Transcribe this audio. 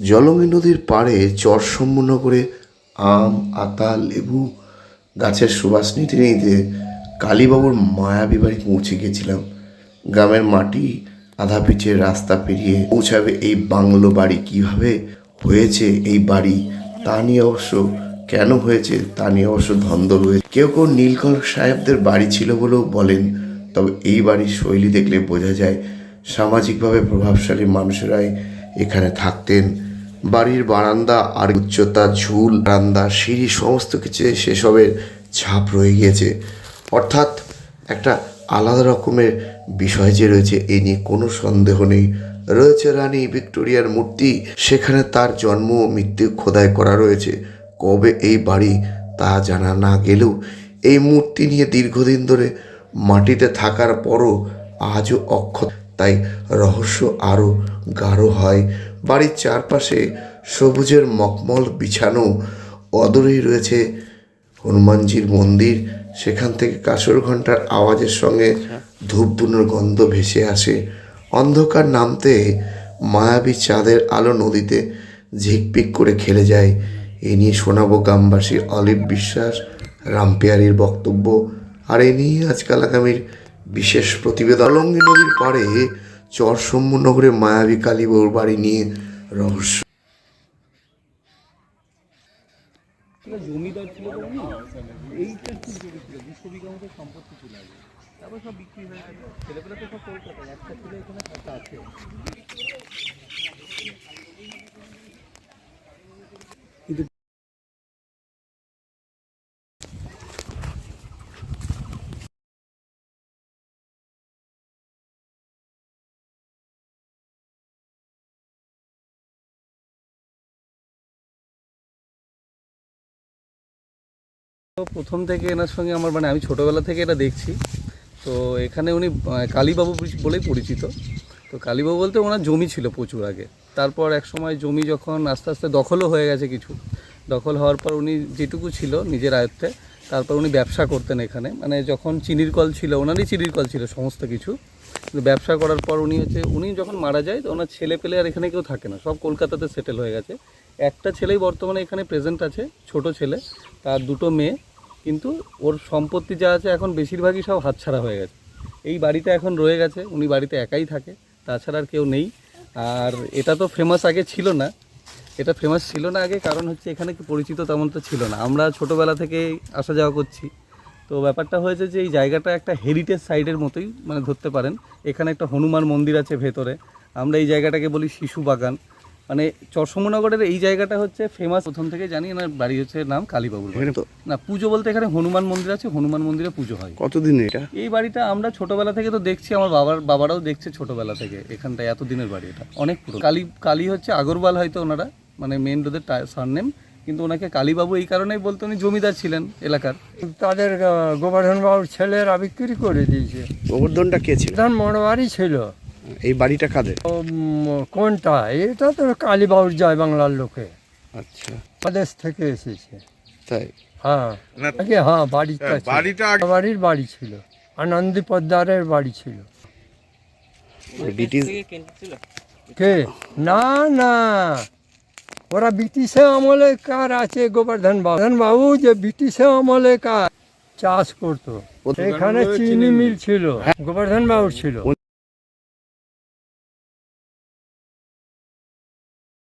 জলঙ্গি নদীর পাড়ে চর সম্পূর্ণ করে আম, আতা, লেবু গাছের সুবাস নিতে নিতে কালীবাবুর মায়াবী বাড়ি পৌঁছে গেছিলাম। গ্রামের মাটি, আধা পিচের রাস্তা পেরিয়ে পৌঁছাবে এই বাংলো বাড়ি কীভাবে হয়েছে এই বাড়ি, তা নিয়ে অবশ্য কেন হয়েছে, তা নিয়ে অবশ্য ধন্দ রয়েছে। কেউ কেউ নীলকর সাহেবদের বাড়ি ছিল বলেও বলেন, তবে এই বাড়ির শৈলী দেখলে বোঝা যায় সামাজিকভাবে প্রভাবশালী মানুষেরাই এখানে থাকতেন। বাড়ির বারান্দা আর উচ্চতা, ঝুল, বারান্দা, সিঁড়ি সমস্ত কিছু সেসবের ছাপ রয়ে গিয়েছে। অর্থাৎ একটা আলাদা রকমের বিষয় যে রয়েছে এই নিয়ে কোনো সন্দেহ নেই। রয়েছে রানী ভিক্টোরিয়ার মূর্তি, সেখানে তার জন্ম মৃত্যু খোদাই করা রয়েছে। কবে এই বাড়ি তা জানা না গেলেও এই মূর্তি নিয়ে দীর্ঘদিন ধরে মাটিতে থাকার পরও আজও অক্ষত। তাই রহস্য আরও গাঢ় হয়। বাড়ির চারপাশে সবুজের মকমল বিছানো। অদূরেই রয়েছে হনুমানজির মন্দির। সেখান থেকে কাসর ঘণ্টার আওয়াজের সঙ্গে ধূপধুনোর গন্ধ ভেসে আসে। অন্ধকার নামতে মায়াবী চাঁদের আলো নদীতে ঝিকপিক করে খেলে যায়। এ নিয়ে শোনাবো গ্রামবাসী অলিভ বিশ্বাস রামপিয়ারির বক্তব্য। আর এ নিয়ে আজকাল আগামীর বিশেষ প্রতিবেদন। অলঙ্গি নদীর পাড়ে চর নগরে মায়াবী কালী বউর বাড়ি নিয়ে রহস্য। জমিদার ছিল তো প্রথম থেকে এনার সঙ্গে আমার মানে আমি ছোটোবেলা থেকে এটা দেখছি। তো এখানে উনি কালীবাবু বলেই পরিচিত। তো কালীবাবু বলতে ওনার জমি ছিল প্রচুর আগে। তারপর এক সময় জমি যখন আস্তে আস্তে দখলও হয়ে গেছে কিছু, দখল হওয়ার পর উনি যেটুকু ছিল নিজের আয়ত্তে, তারপর উনি ব্যবসা করতেন এখানে। মানে যখন চিনির কল ছিল, ওনারই চিনির কল ছিল সমস্ত কিছু। কিন্তু ব্যবসা করার পর উনি হচ্ছে, উনি যখন মারা যায়, তো ওনার ছেলে পেলে আর এখানে কেউ থাকে না। সব কলকাতাতে সেটেল হয়ে গেছে। একটা ছেলেই বর্তমানে এখানে প্রেজেন্ট আছে, ছোট ছেলে। তার দুটো মেয়ে। কিন্তু ওর সম্পত্তি যা আছে এখন বেশিরভাগই সব হাতছাড়া হয়ে গেছে। এই বাড়িতে এখন রয়ে গেছে, উনি বাড়িতে একাই থাকে, তাছাড়া আর কেউ নেই। আর এটা তো ফেমাস আগে ছিল না, এটা ফেমাস ছিল না আগে, কারণ হচ্ছে এখানে কি পরিচিত তেমন তো ছিল না। আমরা ছোটোবেলা থেকে আসা যাওয়া করছি। তো ব্যাপারটা হয়েছে যে এই জায়গাটা একটা হেরিটেজ সাইডের মতোই মানে ধরতে পারেন। এখানে একটা হনুমান মন্দির আছে ভেতরে। আমরা এই জায়গাটাকে বলি শিশু বাগান। মানে চরসমনগরের এই জায়গাটা হচ্ছে ফেমাস প্রথম থেকে জানি এনার বাড়ি হচ্ছে নাম কালীবাবুর বাড়ি। তো না পুজো বলতে এখানে হনুমান মন্দির আছে হনুমান মন্দিরে পুজো হয়। কতদিন এটা? এই বাড়িটা আমরা ছোটবেলা থেকে তো দেখছি আমার বাবার বাবারাও দেখছে ছোটবেলা থেকে এখানটায় এতদিনের বাড়ি এটা অনেক পুরো কালী কালী হচ্ছে আগরওয়াল হয়তো ওনারা মানে মেন রোডের সারনেম কিন্তু ওনাকে কালীবাবু এই কারণেই বলতে উনি জমিদার ছিলেন এলাকার। তাদের আহ, গোবর্ধন বাবুর ছেলেরা বিক্রি করে দিয়েছে। গোবর্ধনটা কে ছিল? প্রধান মনোয়ারি ছিল। এই বাড়িটা কাদের? কোনটা? এটা তো কালীবাবুর জয় বাংলার লোকে। আচ্ছা। প্রদেশ থেকে এসেছে। তাই? হ্যাঁ। আগে হ্যাঁ বাড়িটা বাড়িটা বাড়ির বাড়ি ছিল। আনন্দী পদ্মারের বাড়ি ছিল। ব্রিটিশ কে? না না। ওরা ব্রিটিশে আমলে কার আছে গোবর্ধন বাবু? গোবর্ধন বাবু যে ব্রিটিশে আমলে কার চাষ করতো। এখানে চিনি মিল ছিল। গোবর্ধন বাবুর ছিল।